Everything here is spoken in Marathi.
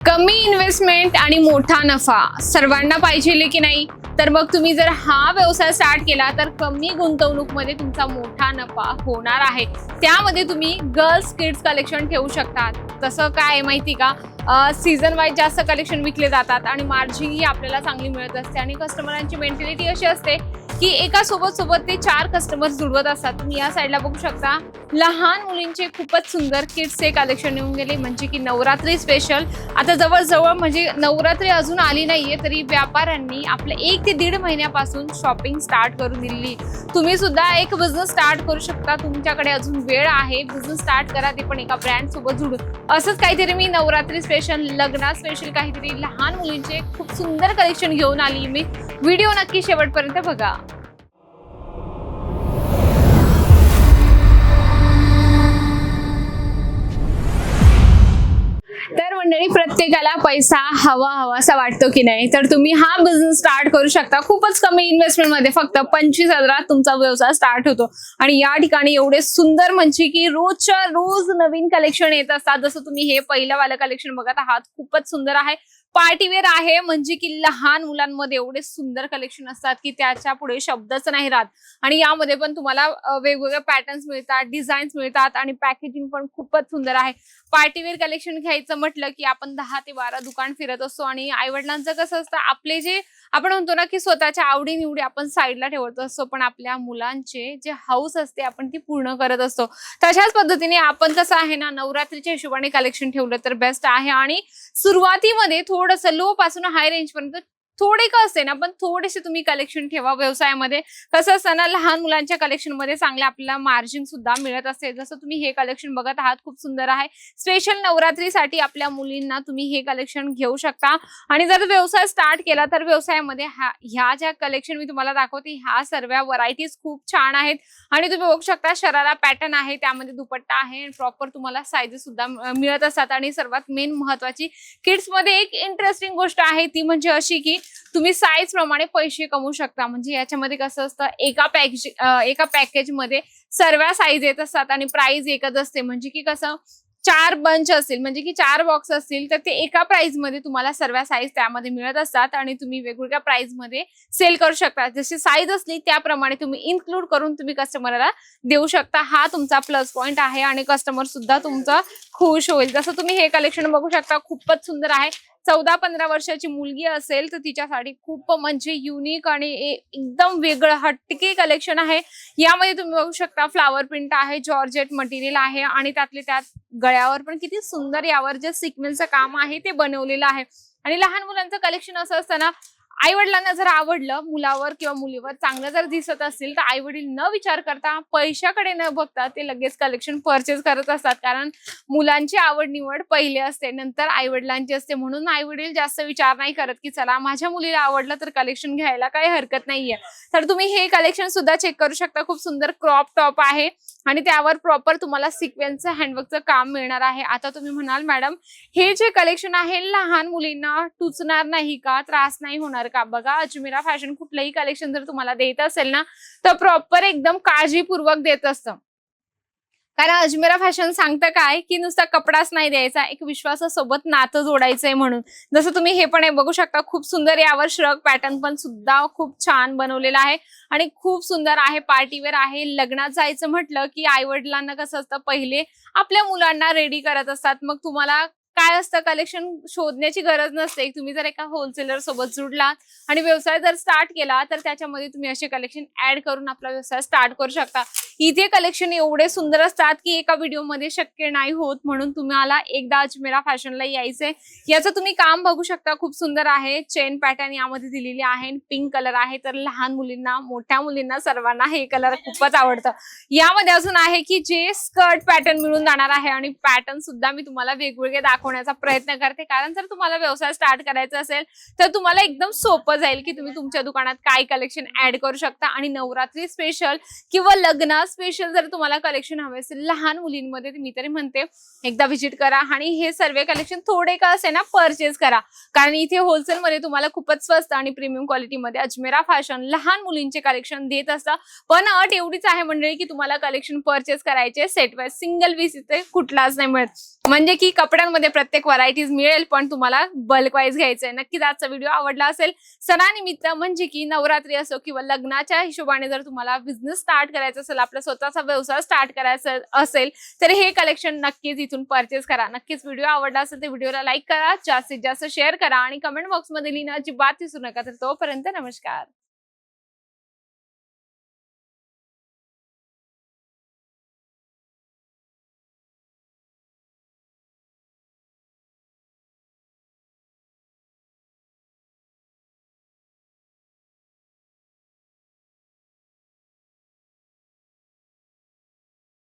कमी इन्व्हेस्टमेंट आणि मोठा नफा. सर्वांना पाहिजे की नाही? तर मग तुम्ही जर हा व्यवसाय स्टार्ट केला तर कमी गुंतवणूकमध्ये तुमचा मोठा नफा होणार आहे. त्यामध्ये तुम्ही गर्ल्स किड्स कलेक्शन ठेवू शकतात. तसं काय आहे माहिती का? सीझन वाईज जास्त कलेक्शन विकले जातात आणि मार्जिनही आपल्याला चांगली मिळत असते. आणि कस्टमरांची मेंटॅलिटी अशी असते की एका सोबत सोबत ते चार कस्टमर्स जुळवत असतात. तुम्ही या साईडला बघू शकता. लहान मुलींचे खूपच सुंदर किड्सचे कलेक्शन येऊन गेले. म्हणजे की नवरात्री स्पेशल आता जवळजवळ म्हणजे नवरात्री अजून आली नाहीये तरी व्यापाऱ्यांनी आपल्या एक ते दीड महिन्यापासून शॉपिंग स्टार्ट करून दिली तुम्ही सुद्धा एक बिझनेस स्टार्ट करू शकता. तुमच्याकडे अजून वेळ आहे. बिझनेस स्टार्ट करा. ते पण एका ब्रँड सोबत जुडून. असंच काहीतरी मी नवरात्री स्पेशल लग्ना स्पेशल काहीतरी लहान मुलींचे खूप सुंदर कलेक्शन घेऊन आली मी. व्हिडिओ नक्की शेवटपर्यंत बघा. प्रत्येकाला पैसा हवा हवासा वाटतो की नाही? तर तुम्ही हा बिझनेस स्टार्ट करू शकता. खूपच कमी इन्व्हेस्टमेंटमध्ये फक्त पंचवीस हजारात तुमचा व्यवसाय स्टार्ट होतो. आणि या ठिकाणी एवढे सुंदर म्हणजे की रोजच्या रोज नवीन कलेक्शन येत असतात. जसं तुम्ही हे पहिलं वालं कलेक्शन बघत आहात खूपच सुंदर आहे. पार्टीवेअर आहे म्हणजे की लहान मुलांमध्ये एवढे सुंदर कलेक्शन असतात की त्याच्या पुढे शब्दच नाही राहत. आणि यामध्ये पण तुम्हाला वेगवेगळ्या पॅटर्न्स मिळतात डिझाईन्स मिळतात आणि पॅकेजिंग पण खूपच सुंदर आहे. पार्टीवेअर कलेक्शन घ्यायचं म्हटलं की आपण दहा ते बारा दुकान फिरत असतो आणि आईवडिलांचं कसं असतं आपले जे आपण म्हणतो ना की स्वतःच्या आवडी निवडी आपण साईडला ठेवत असतो पण आपल्या मुलांचे जे हाऊस असते आपण ती पूर्ण करत असतो. तशाच पद्धतीने आपण कसं आहे ना नवरात्रीच्या हिशोबाने कलेक्शन ठेवलं तर बेस्ट आहे. आणि सुरुवातीमध्ये थोडंसं लो पासून हाय रेंज पर्यंत थोडे का असते ना पण थोडेसे तुम्ही कलेक्शन ठेवा व्यवसायामध्ये. कसं असतं ना लहान मुलांच्या कलेक्शनमध्ये चांगलं आपल्याला मार्जिन सुद्धा मिळत असते. जसं तुम्ही हे कलेक्शन बघत आहात खूप सुंदर आहे. स्पेशल नवरात्रीसाठी आपल्या मुलींना तुम्ही हे कलेक्शन घेऊ शकता. आणि जर व्यवसाय स्टार्ट केला तर व्यवसायामध्ये ह्या ह्या ज्या कलेक्शन मी तुम्हाला दाखवते ह्या सर्व व्हरायटीज खूप छान आहेत. आणि तुम्ही बघू शकता शरारा पॅटर्न आहे त्यामध्ये दुपट्टा आहे प्रॉपर तुम्हाला सायझेस सुद्धा मिळत असतात. आणि सर्वात मेन महत्वाची किड्समध्ये एक इंटरेस्टिंग गोष्ट आहे ती म्हणजे अशी की तुम्ही साईज प्रमाणे पैसे कमवू शकता. म्हणजे याच्यामध्ये कसं असतं एका पॅकेज एका पॅकेजमध्ये सर्व साईज येत असतात आणि प्राइस एकच असते. म्हणजे की कसं चार बंच असतील म्हणजे की चार बॉक्स असतील तर ते एका प्राइसमध्ये तुम्हाला सर्व साईज त्यामध्ये मिळत असतात आणि तुम्ही वेगवेगळ्या प्राइसमध्ये सेल करू शकता. जशी साईज असली त्याप्रमाणे तुम्ही इन्क्लूड करून तुम्ही कस्टमरला देऊ शकता. हा तुमचा प्लस पॉईंट आहे आणि कस्टमर सुद्धा तुमचा खुश होईल. जसं तुम्ही हे कलेक्शन बघू शकता खूपच सुंदर आहे. चौदा पंधरा वर्षाची मुलगी असेल तर तिच्यासाठी खूप म्हणजे युनिक आणि एकदम वेगळं हटके कलेक्शन आहे. यामध्ये तुम्ही बघू शकता फ्लावर प्रिंट आहे जॉर्जेट मटेरियल आहे आणि त्यातले त्यात गळ्यावर पण किती सुंदर यावर जे सिक्वेन्सचं काम आहे ते बनवलेलं आहे. आणि लहान मुलांचं कलेक्शन असं असतं ना आई वडिलांना जर आवडलं मुलावर किंवा मुलीवर चांगलं जर दिसत असेल तर आई वडील न विचार करता पैशाकडे न बघता ते लगेच कलेक्शन परचेस करत असतात. कारण मुलांची आवड निवड पहिले असते नंतर आई वडिलांची असते. म्हणून आई वडील जास्त विचार नाही करत की चला माझ्या मुलीला आवडलं तर कलेक्शन घ्यायला काही हरकत नाहीये. तर तुम्ही हे कलेक्शन सुद्धा चेक करू शकता. खूप सुंदर क्रॉप टॉप आहे आणि त्यावर प्रॉपर तुम्हाला सिक्वेन्सचं हँडवर्कचं काम मिळणार आहे. आता तुम्ही म्हणाल मॅडम हे जे कलेक्शन आहे लहान मुलींना टुचणार नाही का? त्रास नाही होणार का? बघा अजमेरा फॅशन कुठलंही कलेक्शन जर तुम्हाला देत असेल ना तर प्रॉपर एकदम काळजीपूर्वक देत असतं. कारण अजमेरा फॅशन सांगतं काय? की नुसता कपडाच नाही द्यायचा एक विश्वासासोबत नातं जोडायचंय म्हणून. जसं तुम्ही हे पण बघू शकता खूप सुंदर यावर श्रग पॅटर्न पण सुद्धा खूप छान बनवलेला आहे. आणि खूप सुंदर आहे पार्टीवेअर आहे. लग्नात जायचं म्हटलं की आई वडिलांना कसं असतं पहिले आपल्या मुलांना रेडी करत असतात. मग तुम्हाला काय असतं कलेक्शन शोधण्याची गरज नसते. तुम्ही जर एका होलसेलर सोबत जुडलात आणि व्यवसाय जर स्टार्ट केला तर त्याच्यामध्ये तुम्ही असे कलेक्शन ऍड करून आपला व्यवसाय स्टार्ट करू शकता. इथे कलेक्शन एवढे सुंदर असतात की एका व्हिडिओमध्ये शक्य नाही होत म्हणून तुम्हाला एकदा अजमेरा फॅशनला यायचंय याचं तुम्ही काम बघू शकता. खूप सुंदर आहे. चेन पॅटर्न यामध्ये दिलेली आहे. पिंक कलर आहे. तर लहान मुलींना मोठ्या मुलींना सर्वांना हे कलर खूपच आवडतं. यामध्ये अजून आहे की जे स्कर्ट पॅटर्न मिळून जाणार आहे आणि पॅटर्न सुद्धा मी तुम्हाला वेगवेगळे दाखवण्याचा प्रयत्न करते. कारण जर तुम्हाला व्यवसाय स्टार्ट करायचा असेल तर तुम्हाला एकदम सोपं जाईल की तुम्ही तुमच्या दुकानात काय कलेक्शन ऍड करू शकता. आणि नवरात्री स्पेशल किंवा लग्नात स्पेशल जर तुम्हाला कलेक्शन हवे असेल लहान मुलींमध्ये मी तरी म्हणते एकदा व्हिजिट करा. आणि हे सर्व कलेक्शन थोडे का असे ना परचेस करा. कारण इथे होलसेलमध्ये तुम्हाला खूपच स्वस्त आणि प्रीमियम क्वालिटीमध्ये अजमेरा फॅशन लहान मुलींचे कलेक्शन देत असतं पण अट एवढीच आहे मंडळी की तुम्हाला कलेक्शन परचेस करायचे सेट वाईज सिंगल पीस इथे कुठलाच नाही मिळत. म्हणजे की कपड्यांमध्ये प्रत्येक व्हरायटीज मिळेल पण तुम्हाला बल्क वाईज घ्यायचंय. नक्कीच आजचा व्हिडिओ आवडला असेल. सणानिमित्त म्हणजे की नवरात्री असो किंवा लग्नाच्या हिशोबाने जर तुम्हाला बिझनेस स्टार्ट करायचा असेल आपला स्वतःचा व्यवसाय स्टार्ट करायचा असेल तर हे कलेक्शन नक्कीच इथून परचेस करा. नक्कीच व्हिडिओ आवडला असेल तर व्हिडिओला लाईक करा जास्तीत जास्त शेअर करा आणि कमेंट बॉक्समध्ये लिहिणं अजिबात विसरू नका. तर तोपर्यंत नमस्कार.